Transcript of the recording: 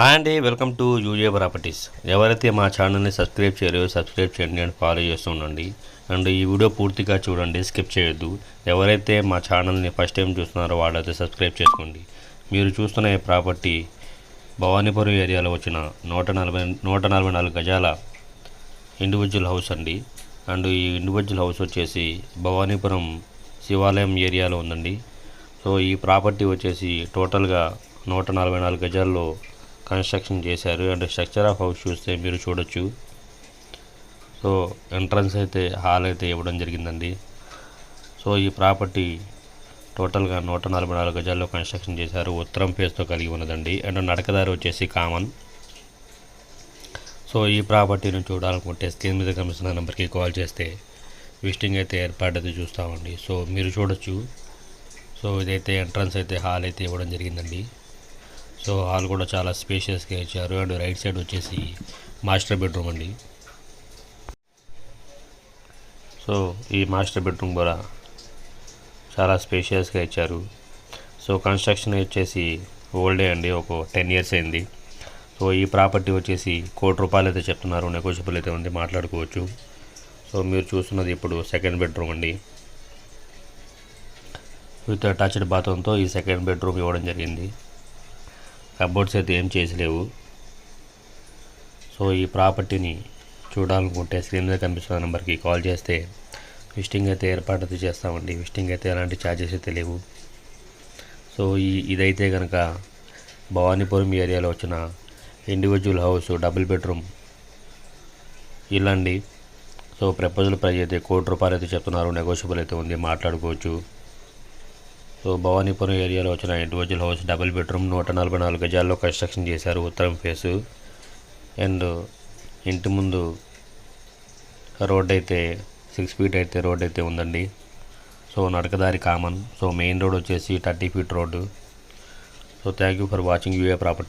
Hi అండి welcome to యూజే properties. ఎవరైతే మా ఛానల్ని సబ్స్క్రైబ్ చేయలేదో సబ్స్క్రైబ్ చేయండి అండ్ ఫాలో చేస్తూ ఉండండి. అండ్ ఈ వీడియో పూర్తిగా చూడండి స్కిప్ చేయొద్దు. ఎవరైతే మా ఛానల్ని ఫస్ట్ టైం చూస్తున్నారో వాళ్ళైతే సబ్స్క్రైబ్ చేసుకోండి. మీరు చూస్తున్న ఈ ప్రాపర్టీ భవానీపురం ఏరియాలో వచ్చిన నూట నలభై నూట నలభై నాలుగు గజాల ఇండివిజువల్ హౌస్ అండి. అండ్ ఈ ఇండివిజువల్ హౌస్ వచ్చేసి భవానీపురం శివాలయం ఏరియాలో ఉందండి. సో ఈ ప్రాపర్టీ వచ్చేసి టోటల్గా నూట నలభై నాలుగు గజాల్లో కన్స్ట్రక్షన్ చేశారు. అండ్ స్ట్రక్చర్ ఆఫ్ హౌస్ చూస్తే మీరు చూడొచ్చు. సో ఎంట్రన్స్ అయితే హాల్ అయితే ఇవ్వడం జరిగిందండి. సో ఈ ప్రాపర్టీ టోటల్గా నూట నలభై నాలుగు గజాల్లో కన్స్ట్రక్షన్ చేశారు. ఉత్తరం ఫేస్తో కలిగి ఉన్నదండి. అండ్ నడకదారి వచ్చేసి కామన్. సో ఈ ప్రాపర్టీని చూడాలనుకుంటే స్క్రీన్ మీద కనిపిస్తున్న నెంబర్కి కాల్ చేస్తే విజిటింగ్ అయితే ఏర్పాటైతే చూస్తామండి. సో మీరు చూడొచ్చు. సో ఇదైతే ఎంట్రన్స్ అయితే హాల్ అయితే ఇవ్వడం జరిగిందండి. సో హాల్ కూడా చాలా స్పేషియస్గా ఇచ్చారు. అండ్ రైట్ సైడ్ వచ్చేసి మాస్టర్ బెడ్రూమ్ అండి. సో ఈ మాస్టర్ బెడ్రూమ్ కూడా చాలా స్పేషియస్గా ఇచ్చారు. సో కన్స్ట్రక్షన్ వచ్చేసి ఓల్డే అండి ఒక టెన్ ఇయర్స్ అయింది. సో ఈ ప్రాపర్టీ వచ్చేసి కోటి రూపాయలు అయితే చెప్తున్నారు నెగోషియబుల్ అయితే ఉంది మాట్లాడుకోవచ్చు. సో మీరు చూస్తున్నది ఇప్పుడు సెకండ్ బెడ్రూమ్ అండి. విత్ అటాచ్డ్ బాత్రూమ్తో ఈ సెకండ్ బెడ్రూమ్ ఇవ్వడం జరిగింది. కబోర్డ్స్ అయితే ఏం చేసలేవు. సో ఈ ప్రాపర్టీని చూడాలనుకుంటే స్క్రీన్ మీద కనిపిస్తున్న నెంబర్కి కాల్ చేస్తే విజిటింగ్ అయితే ఏర్పాటు అయితే చేస్తామండి. విజిటింగ్ అయితే ఎలాంటి ఛార్జెస్ అయితే లేవు. సో ఈ ఇదైతే కనుక భవానీపురం ఏరియాలో వచ్చిన ఇండివిజువల్ హౌస్ డబుల్ బెడ్రూమ్ ఇల్లండి. అండి సో ప్రపోజల్ ప్రైజ్ అయితే కోటి రూపాయలు అయితే చెప్తున్నారు. నెగోషియబుల్ అయితే ఉంది. మాట్లాడుకోవచ్చు. సో భవానీపురం ఏరియాలో వచ్చిన ఇండివిజువల్ హౌస్ డబుల్ బెడ్రూమ్ నూట నలభై నాలుగు గజాల్లో కన్స్ట్రక్షన్ చేశారు. ఉత్తరం ఫేసు అండ్ ఇంటి ముందు రోడ్ అయితే సిక్స్ ఫీట్ అయితే రోడ్ అయితే ఉందండి. సో నడకదారి కామన్ సో మెయిన్ రోడ్ వచ్చేసి thirty feet road. So thank you for watching U A property